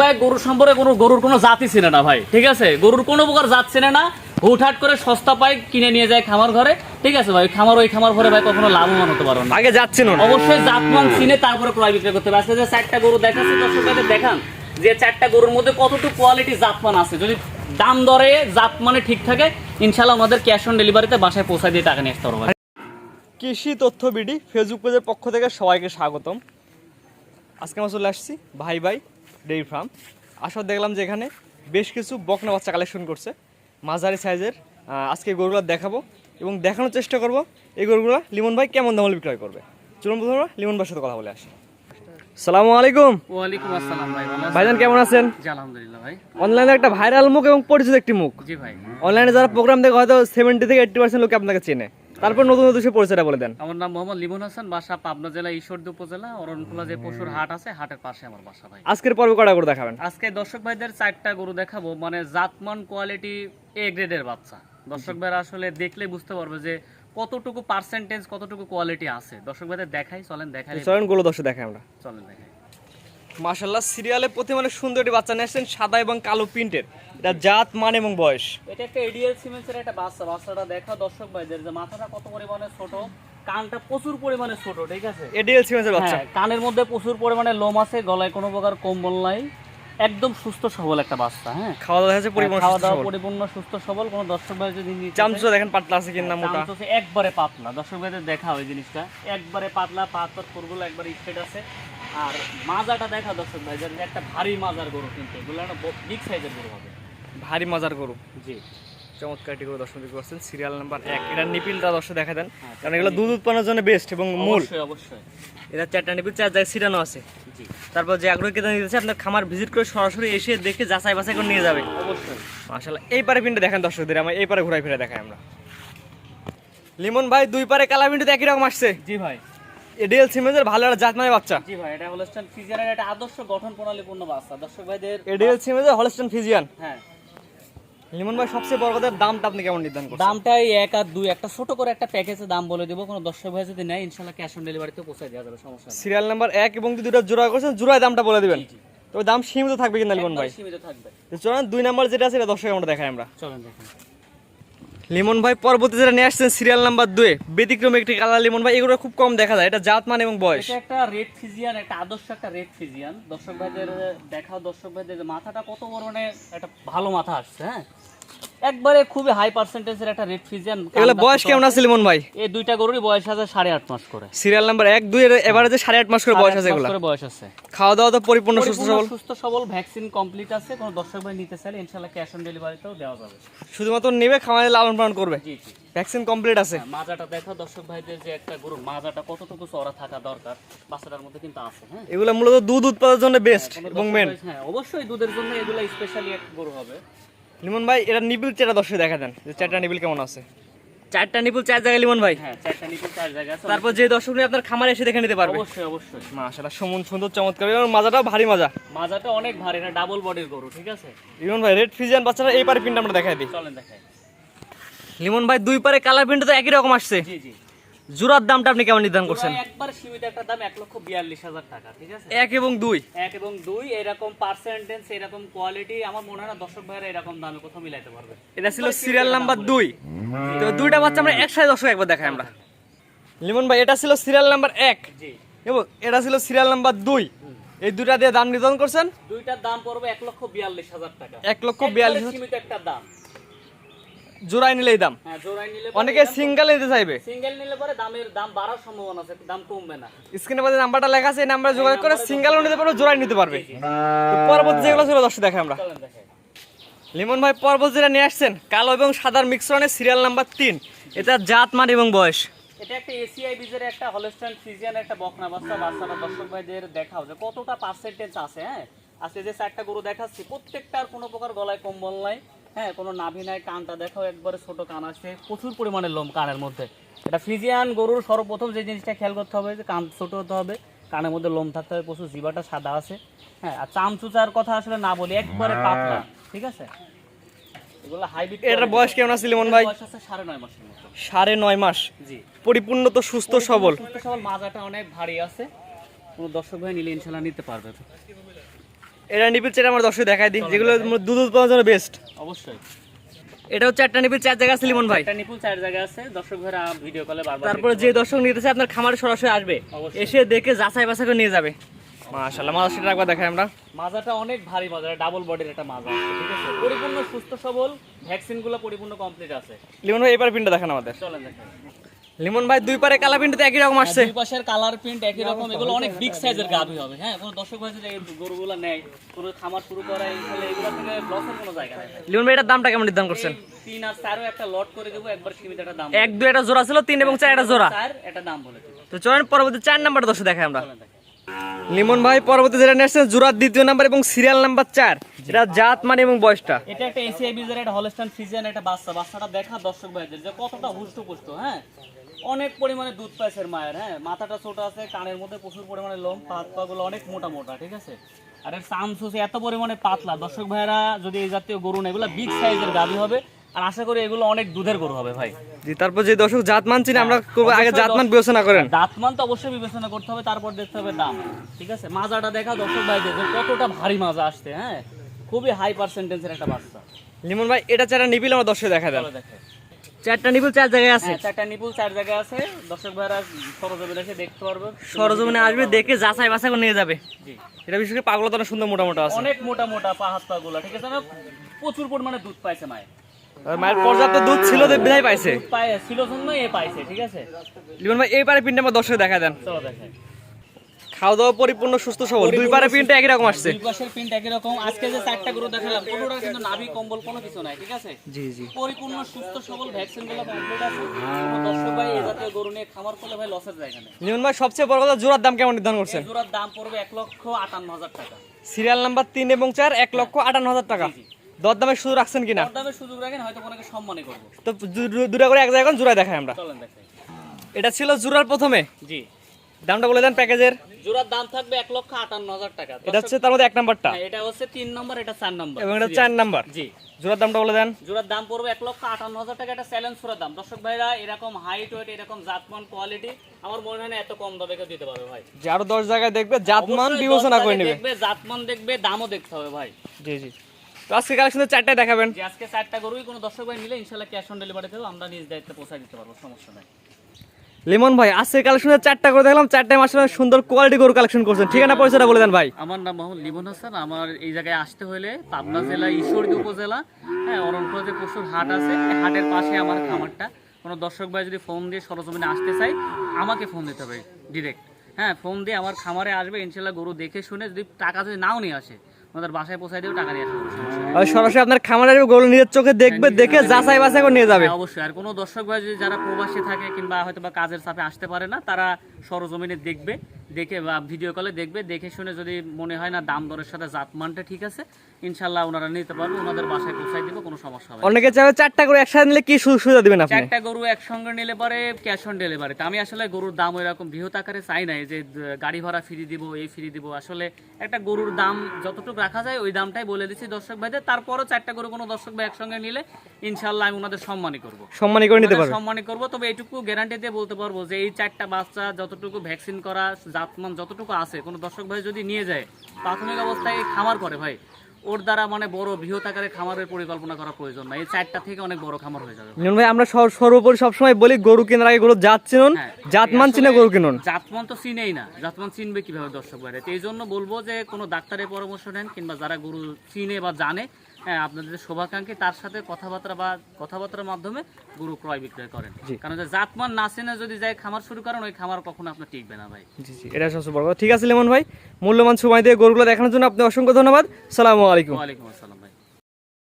ভাই গরুর সম্পর্কে কোনো গরুর কোনো জাতি চেনে না ভাই ঠিক আছে? গরুর কোনো প্রকার জাত চেনে না। হুটহাট করে সস্তা পায় কিনে নিয়ে যায় খামার ঘরে ঠিক আছে ভাই? খামার ওই খামার ঘরে ভাই কখনো লাভবান হতে পারো না। আগে যাচ্ছেন না। অবশ্যই জাতমান চিনে তারপরে ক্রয় বিক্রয় করতে হবে। আজকে যে চারটা গরু দেখাচ্ছে দর্শকদের দেখান যে চারটা গরুর মধ্যে কতটুকু কোয়ালিটি জাতমান আছে। যদি দাম দরে জাত মানে ঠিক থাকে ইনশাল্লাহ আমাদের ক্যাশ অন ডেলিভারিতে বাসায় পৌঁছায় দিয়ে টাকা নিয়ে আসতে পারব ভাই। কৃষি তথ্য বিডি ফেসবুক পেজের পক্ষ থেকে সবাইকে স্বাগতম। আজকে আমরা চলে আসছি ভাই ভাই ডেইরি ফার্ম আসর দেখলাম যে এখানে বেশ কিছু বকনা বাচ্চা কালেকশন করছে। মাঝারি সাইজের আজকে গরুগুলো দেখাবো এবং দেখানোর চেষ্টা করব এই গরুগুলো। লিমন ভাই কেমন দামে বিক্রয় করবে? চলুন প্রথমে লিমন ভাইয়ের সাথে কথা বলে আসি। সালামু আলাইকুম। ওয়ালাইকুম আসসালাম ভাই ভাইজান কেমন আছেন? জি আলহামদুলিল্লাহ ভাই। অনলাইনে একটা ভাইরাল মুখ এবং পরিচিত একটি মুখ। জি ভাই। অনলাইনে যারা প্রোগ্রাম দেখে হয়তো সেভেন্টি থেকে এইট্টি পার্সেন্ট লোক আপনাকে চেনে। তারপর নতুন নতুন সে পরিচয়টা বলে দেন। আমার নাম মোহাম্মদ লিমন হাসান বাসা পাবনা জেলা ঈশ্বরদী উপজেলা অরণখোলা যে পশুর হাট আছে হাটের পাশে আমার বাসা ভাই। আজকের পর্ব কটা করে দেখাবেন? আজকে দর্শক ভাইদের চারটা গরু দেখাবো মানে জাতমান কোয়ালিটি এ গ্রেডের বাচ্চা। দর্শক ভাইরা আসলে দেখলে বুঝতে পারবে যে কতটুকু পার্সেন্টেজ কতটুকু কোয়ালিটি আছে। দর্শক ভাইদের দেখাই চলেন দেখাই। চলেন গোলো দর্শক দেখাই আমরা। চলেন দেখাই। মাশাল্লাহ সিরিয়ালে প্রতি মানে সুন্দর একটি বাচ্চা নিয়ে আসছেন সাদা এবং কালো প্রিন্টের। এটা জাত মান এবং বয়স। এটা একটা এডিএল সিমেন্সের একটা বাচ্চা। বাচ্চাটা দেখা দর্শক ভাইদের যে মাথাটা কত পরিমাণে ছোট কানটা প্রচুর পরিমাণে ছোট ঠিক আছে? এডিএল সিমেন্সের বাচ্চা। হ্যাঁ কানের মধ্যে প্রচুর পরিমাণে লোম আছে গলায় কোনো প্রকার কম্বল নাই। একদম সুস্থ সবল একটা বাচ্চা হ্যাঁ? খাওয়া দাওয়া হচ্ছে পরিমাণ খাওয়া দাওয়া পরিপূর্ণ সুস্থ সবল কোনো দর্শক ভাই যদি চায়- দেখেন পাতলা আছে কিনা মোটা। চামচ একবারে পাতলা। দর্শক ভাইদের দেখা ওই জিনিসটা। একবারে পাতলা পাতর করগুলো একবারে স্ট্রেট আছে। আর মাজাটা দেখা দর্শক ভাই যে একটা ভারী মাজার গরু কিন্তু। এগুলো একটা বিগ সাইজের গরু হবে। ভারী মাজার গরু। জি। চমৎকার একটি গরু দর্শন দেখতে পাচ্ছেন। সিরিয়াল নাম্বার এক। এটা নিপিলটা দর্শক দেখা দেন। হ্যাঁ, কারণ এগুলো দুধ উৎপাদনের জন্য বেস্ট এবং মূল। অবশ্যই এটা চারটা নিপিল চার জায়গায় ছিটানো আছে। জি। তারপর যে আগ্রহ কেটে নিতেছে আপনার খামার ভিজিট করে সরাসরি এসে দেখে যাচাই বাছাই করে নিয়ে যাবে। অবশ্যই। মাশাল্লাহ এই পারে পিনটা দেখেন দর্শকদের। আমার এই পারে ঘুরাই ফিরে দেখাই আমরা। লিমন ভাই দুই পারে কালা পিনটা একই রকম আসছে। জি ভাই। এডিএল সিমেন্সের ভালো একটা জাত মানে বাচ্চা। জি ভাই এটা হলস্টাইন ফিজিয়ানের একটা আদর্শ গঠন প্রণালীপূর্ণ বাচ্চা। দর্শক ভাইদের এডিএল সিমেন্সের হলস্টন ফিজিয়ান হ্যাঁ। লিমন ভাই সবচেয়ে বড় কথা দামটা আপনি কেমন নির্ধারণ করছেন? দামটাই এক আর দুই। একটা ছোট করে একটা প্যাকেজের দাম বলে দিব কোনো দর্শক ভাই যদি নেয় ইনশাল্লাহ ক্যাশ অন ডেলিভারিতে পৌঁছে দেওয়া যাবে সমস্যা নেই। সিরিয়াল নাম্বার এক এবং দুই দুটো জোড়া করছেন জোড়ায় দামটা বলে দিবেন। তবে দাম সীমিত থাকবে কিনা লিমন ভাই? সীমিত থাকবে। চলুন দুই নাম্বার যেটা আছে এটা দর্শক আমরা দেখাই আমরা। চলেন দেখুন। লিমন ভাই পরবর্তী যেটা নিয়ে আসছেন সিরিয়াল নাম্বার দুয়ে ব্যতিক্রম একটি কালার লিমন ভাই, এগুলো খুব কম দেখা যায়। এটা জাত, মান এবং বয়স। একটা রেড ফিজিয়ান একটা আদর্শ একটা রেড ফিজিয়ান দর্শক ভাইদের, দেখাও দর্শক ভাইদের মাথাটা কত বড় মানে একটা ভালো মাথা আসছে হ্যাঁ? একবারে খুবই হাই পার্সেন্টেজের একটা রেড ফিজিয়ান এগুলো বয়স কেমন আছে লিমন ভাই? এই দুইটা গরুরই বয়স আছে সাড়ে আট মাস করে। সিরিয়াল নাম্বার এক দুই এর এভারেজে সাড়ে আট মাস করে বয়স আছে এগুলো। বয়স আছে। খাওয়া দাওয়া তো পরিপূর্ণ সুস্থ সবল। সুস্থ সবল ভ্যাকসিন কমপ্লিট আছে কোনো দর্শক ভাই নিতে চাইলে ইনশাল্লাহ ক্যাশ অন ডেলিভারিতেও দেওয়া যাবে। শুধুমাত্র নেবে খামারে লালন পালন করবে। জি জি। ভ্যাকসিন কমপ্লিট আছে। হ্যাঁ, মাজাটা দেখো দর্শক ভাইদের যে একটা গরুর মাজাটা কতটুকু চড়া থাকা দরকার বাচ্চাটার মধ্যে কিন্তু আছে হ্যাঁ। এগুলো মূলত দুধ উৎপাদনের জন্য বেস্ট এবং মেন হ্যাঁ অবশ্যই দুধের জন্য এগুলো স্পেশালি এক গরু হবে। লিমন ভাই এটা নিবিল চারটা দর্শক দেখা দেন যে চারটা নিবিল কেমন আছে? চারটা নিপিল চার জায়গায় লিমন ভাই। হ্যাঁ চারটা চার জায়গা আছে। তারপর যে দর্শক আপনার খামারে এসে দেখে নিতে পারবে। অবশ্যই অবশ্যই। মাশাআল্লাহ সমুন সুন্দর চমৎকার। এবং মাজাটাও ভারী মাজা। মাজাটা অনেক ভারী না ডাবল বডির গরু ঠিক আছে? লিমন ভাই রেড ফিজিয়ান বাচ্চারা এই পারে পিনটা আমরা দেখাই দিই। চলেন দেখাই। লিমন ভাই দুই পারে কালার প্রিন্ট তো একই রকম আসছে। জি জি। জোড়ার দামটা আপনি কেমন নির্ধারণ করছেন? একবার সীমিত একটা দাম এক লক্ষ বিয়াল্লিশ হাজার টাকা ঠিক আছে? এক এবং দুই? এক এবং দুই এরকম পার্সেন্টেজ এরকম কোয়ালিটি আমার মনে হয় না দর্শক ভাইরা এরকম দামে কোথাও মিলাইতে পারবে। এটা ছিল সিরিয়াল নাম্বার দুই। তো দুইটা বাচ্চা আমরা একসাথে দর্শক একবার দেখাই আমরা। লিমন ভাই এটা ছিল সিরিয়াল নাম্বার এক। জি। এবং এটা ছিল সিরিয়াল নাম্বার দুই। এই দুইটা দিয়ে দাম নির্ধারণ করছেন? দুইটার দাম পড়বে এক লক্ষ বিয়াল্লিশ হাজার টাকা। এক লক্ষ বিয়াল্লিশ সীমিত একটা দাম। জোড়াই নিলে দাম। হ্যাঁ অনেকে সিঙ্গেল নিতে চাইবে। সিঙ্গেল নিলে পরে দামের দাম বাড়ার সম্ভাবনা আছে দাম কমবে না। স্ক্রিনে পাশে নাম্বারটা লেখা আছে এই নাম্বারে যোগাযোগ করে সিঙ্গেলও নিতে পারবে জোড়াই নিতে পারবে। পরবর্তী যেগুলো ছিল দর্শক দেখাই আমরা। লিমন ভাই যেটা নিয়ে আসছেন কালো এবং সাদার মিক্সরনের সিরিয়াল নাম্বার তিন। এটা জাত মান এবং বয়স। এটা একটা এসিআই বিজের একটা হলস্টাইন ফ্রিজিয়ান একটা বকনা বাচ্চা দর্শক ভাইদের দেখাও যে কতটা পার্সেন্টেজ আছে হ্যাঁ? আজকে যে চারটা গরু দেখাচ্ছি প্রত্যেকটার কোনো প্রকার গলায় কম্বল নাই। হ্যাঁ কোনো নাভি নাই কানটা দেখো একবারে ছোট কান আছে প্রচুর পরিমাণে লোম কানের মধ্যে। এটা ফ্রিজিয়ান গরুর সর্বপ্রথম যে জিনিসটা খেয়াল করতে হবে যে কান ছোট হতে হবে কানের মধ্যে লোম থাকতে হবে প্রচুর জিবাটা সাদা আছে। হ্যাঁ আর চামচুচার কথা আসলে না বলি একবারে পাতলা ঠিক আছে? এগুলো হাইব্রিড এটার বয়স কেমন আছে লিমন ভাই? বয়স আছে সাড়ে নয় মাসের মতো। সাড়ে নয় মাস। জি। পরিপূর্ণ তো সুস্থ সবল। সুস্থ সবল মাজাটা অনেক ভারী আছে। কোনো দর্শক ভাই নিলে ইনশাল্লাহ নিতে পারবে। এটা নিপিল চার আমার দর্শক দেখাই দিই যেগুলো দুধ উৎপাদনের জন্য বেস্ট অবশ্যই। এটা হচ্ছে একটা নিপিল চার জায়গা আছে লিমন ভাই। একটা নিপুল চার জায়গা আছে দর্শক ভাইরা ভিডিও কলে বারবার তারপরে যে দর্শক নিতেছে আপনার খামারে সরাসরি আসবে। এসে দেখে যাচাই বাছাই করে নিয়ে যাবে। মাশাআল্লাহ মাছ সেটা একবার দেখাই আমরা। মাজাটা অনেক ভারী মাজা ডাবল বডির একটা মাজা ঠিক আছে? পরিপূর্ণ সুস্থ সবল ভ্যাকসিনগুলো পরিপূর্ণ কমপ্লিট আছে। লিমন ভাই এবার পিনটা দেখান আমাদের। চলেন দেখেন লিমন ভাই দুই পারে কালার প্রিন্ট তো একই রকম আসছে। দুই পাশের কালার প্রিন্ট একই রকম এগুলো অনেক বিগ সাইজের গাভী হবে হ্যাঁ কোনো দর্শক ভাই যদি গরুগুলো নেয় পুরো খামার শুরু করে তাহলে এগুলো থেকে লসের কোনো জায়গা নেই লিমন ভাই এটার দামটা কেমন নির্ধারণ করছেন? তিন আর চারও একটা লট করে দেবো একবার সীমিত একটা দাম এক দুই একটা জোড়া ছিল তিন এবং চার একটা জোড়া। চার একটা দাম বলে তো চলেন পরবর্তী চার নাম্বার দর্শক দেখাই আমরা। লিমন ভাই, পরবর্তী যেটা নিয়ে জোড়ার দ্বিতীয় নাম্বার এবং সিরিয়াল নাম্বার চার। এটা জাত মানে এবং বয়সটা। এটা একটা এসিআই বিজের একটা হলস্টান ফিজিয়ান একটা বাচ্চা। বাচ্চাটা দেখা দর্শক ভাইদের যে কতটা হুষ্ট পুষ্ট হ্যাঁ? অনেক পরিমাণে দুধ পাইছে মায়ের হ্যাঁ? মাথাটা ছোট আছে, কানের মধ্যে প্রচুর পরিমাণে লোম, পাত পা গুলো অনেক মোটা মোটা, ঠিক আছে? আর এর হচ্ছে এত পরিমাণে পাতলা। দর্শক ভাইরা যদি এই জাতীয় গরু না এগুলো বিগ সাইজের গাভী হবে। আর আশা করি এগুলো অনেক দুধের গরু হবে ভাই। জি তারপর যে দর্শক জাত মান চিনে আমরা করব আগে জাত মান বিবেচনা করেন। দাঁতমান তো অবশ্যই বিবেচনা করতে হবে তারপর দেখতে হবে দাম। ঠিক আছে? মাজাটা দেখা দর্শক ভাইদের যে কতটা ভারী মাজা আসছে হ্যাঁ? খুবই হাই পার্সেন্টেজের একটা বাচ্চা। লিমন ভাই এটা চারটা নিবিল আমার দর্শক দেখা দেন। চারটা নিবিল চার জায়গায় আছে। হ্যাঁ চারটা নিপুল চার জায়গায় আছে। দর্শক ভাইরা সরজমিনে এসে দেখতে পারবে। সরজমিনে আসবে দেখে যাচাই বাছাই করে নিয়ে যাবে। জি। এটা বিশেষ করে পাগলা তো সুন্দর মোটা মোটা আছে। অনেক মোটা মোটা পা হাত পা ঠিক আছে না? প্রচুর পরিমাণে দুধ পাইছে মায়ে আর মায়ের পর্যাপ্ত দুধ ছিল যে বিধায় পাইছে। ছিল জন্য এ পাইছে ঠিক আছে? লিমন ভাই এই পারে পিনটা আমার দর্শক দেখা দেন। চলো খাওয়া দাওয়া পরিপূর্ণ সুস্থ সবল। দুই পারে পিনটা একই রকম আসছে। দুই পাশের প্রিন্ট একই রকম আজকে যে চারটা গরু দেখালাম কোনোটা কিন্তু নাভি কম্বল কোনো কিছু নাই ঠিক আছে? জি জি। পরিপূর্ণ সুস্থ সবল ভ্যাকসিনগুলো কমপ্লিট আছে। দর্শক ভাই এই জাতীয় গরু নিয়ে খামার করলে ভাই লসের জায়গা নেই। ভাই সবচেয়ে বড় কথা জোড়ার দাম কেমন নির্ধারণ করছেন? জোড়ার দাম পড়বে এক লক্ষ আটান্ন হাজার টাকা। সিরিয়াল নাম্বার তিন এবং চার এক লক্ষ আটান্ন হাজার টাকা। জি, জি। দর দামের শুধু রাখছেন কিনা? সুযোগ রাখেন হয়তো কোনোকে সম্মানই করব। তো দুটা করে এক জায়গায় জোড়ায় দেখাই আমরা। চলেন দেখাই। এটা ছিল জোড়ার প্রথমে? জি। দামটা বলে দেন প্যাকেজের। জোড়ার দাম থাকবে এক লক্ষ আটান্ন হাজার টাকা। এটা হচ্ছে তার মধ্যে এক নাম্বারটা। হ্যাঁ, এটা হচ্ছে তিন নম্বর এটা চার নম্বর। এবং এটা চার নাম্বার। জি। জোড়ার দামটা বলে দেন। জোড়ার দাম পড়বে এক লক্ষ আটান্ন হাজার টাকা। এটা চ্যালেঞ্জ করার দাম। দর্শক ভাইরা এরকম হাইট ওয়েট এরকম জাতমান কোয়ালিটি আমার মনে হয় না এত কম দামে কেউ দিতে পারবে ভাই। যে আরও দশ জায়গায় দেখবে জাতমান বিবেচনা করে নেবে। দেখবে জাতমান দেখবে দামও দেখতে হবে ভাই। জি জি। তো আজকে কালেকশনে চারটায় দেখাবেন। যে আজকে চারটা গরুই কোনো দর্শক ভাই নিলে ইনশাল্লাহ ক্যাশ অন ডেলিভারি দেবো আমরা নিজ দায়িত্বে পৌঁছায় দিতে পারব সমস্যা নাই। লিমন ভাই আজকে কালেকশনে চারটা করে দেখলাম চারটায় মাসে সুন্দর কোয়ালিটি গরু কালেকশন করছেন। ঠিকানা পয়সাটা বলে দেন ভাই। আমার নাম মোহাম্মদ লিবন হাসান আমার এই জায়গায় আসতে হলে পাবনা জেলা ঈশ্বরদী উপজেলা হ্যাঁ অরণপুর যে পশুর হাট আছে হাটের পাশে আমার খামারটা। কোনো দর্শক ভাই যদি ফোন দিয়ে সরজমিনে আসতে চাই আমাকে ফোন দিতে হবে ডিরেক্ট হ্যাঁ ফোন দিয়ে আমার খামারে আসবে ইনশাল্লাহ গরু দেখে শুনে যদি টাকা যদি নাও নিয়ে আসে ওনাদের বাসায় পৌঁছায় দিয়েও টাকা নিয়ে আসবে সরাসরি আপনার খামারে আসবে, গরু নিজের চোখে দেখবে দেখে যাচাই বাছাই করে নিয়ে যাবে। হ্যাঁ, অবশ্যই। আর কোনো দর্শক ভাই যদি যারা প্রবাসী থাকে কিংবা হয়তো বা কাজের চাপে আসতে পারে না তারা সরজমিনে দেখবে দেখে বা ভিডিও কলে দেখবে দেখে শুনে যদি মনে হয় না দাম দরের সাথে জাত মানটা ঠিক আছে ইনশাল্লাহ ওনারা নিতে পারবে ওনাদের বাসায় পৌঁছাই দিব কোনো সমস্যা হবে। অনেকে চাইবে চারটা করে একসাথে নিলে কি সুবিধা দিবেন আপনি? চারটা গরু একসঙ্গে নিলে পরে ক্যাশ অন ডেলিভারি আমি আসলে গরুর দাম এরকম বৃহৎ আকারে চাই নাই যে গাড়ি ভাড়া ফ্রি দিব এই ফ্রি দিব। আসলে একটা গরুর দাম যতটুকু রাখা যায় ওই দামটাই বলে দিচ্ছি দর্শক ভাইদের। তারপরও চারটা গরু কোনো দর্শক ভাই একসঙ্গে নিলে ইনশাল্লাহ আমি ওনাদের সম্মানই করব। সম্মানী করে নিতে পারবে। সম্মানী করব। তবে এইটুকু গ্যারান্টি দিয়ে বলতে পারব যে এই চারটা বাচ্চা যতটুকু ভ্যাকসিন করা জাতমান যতটুকু আছে কোনো দর্শক ভাই যদি নিয়ে যায় প্রাথমিক অবস্থায় খামার করে ভাই। ওর দ্বারা মানে বড় বৃহৎ আকারে খামারের পরিকল্পনা করা প্রয়োজন না এই চারটা থেকে অনেক বড় খামার হয়ে যাবে নুন ভাই আমরা সর- সর্বোপরি সবসময় বলি গরু কেনার আগে গরু জাত চিনুন জাত জাতমান চিনে গরু কিনুন। জাতমান তো চিনেই না জাতমান চিনবে কীভাবে দর্শক ভাইরা। তো এই জন্য বলব যে কোনো ডাক্তারের পরামর্শ নেন কিংবা যারা গরু চিনে বা জানে হ্যাঁ আপনাদের শোভাকাঙ্ক্ষী তার সাথে কথাবার্তা বা কথাবার্তার মাধ্যমে গরু ক্রয় বিক্রয় করেন। কারণ জাতমান না চেনে যদি যায় খামার শুরু করেন ওই খামার কখনো আপনার টিকবে না ভাই। জি জি এটা সবচেয়ে বড় ঠিক আছে লেমন ভাই মূল্যবান সময় দিয়ে গরুগুলো দেখানোর জন্য আপনি অসংখ্য ধন্যবাদ। সালামু আলাইকুম। ওয়ালাইকুম আসসালাম।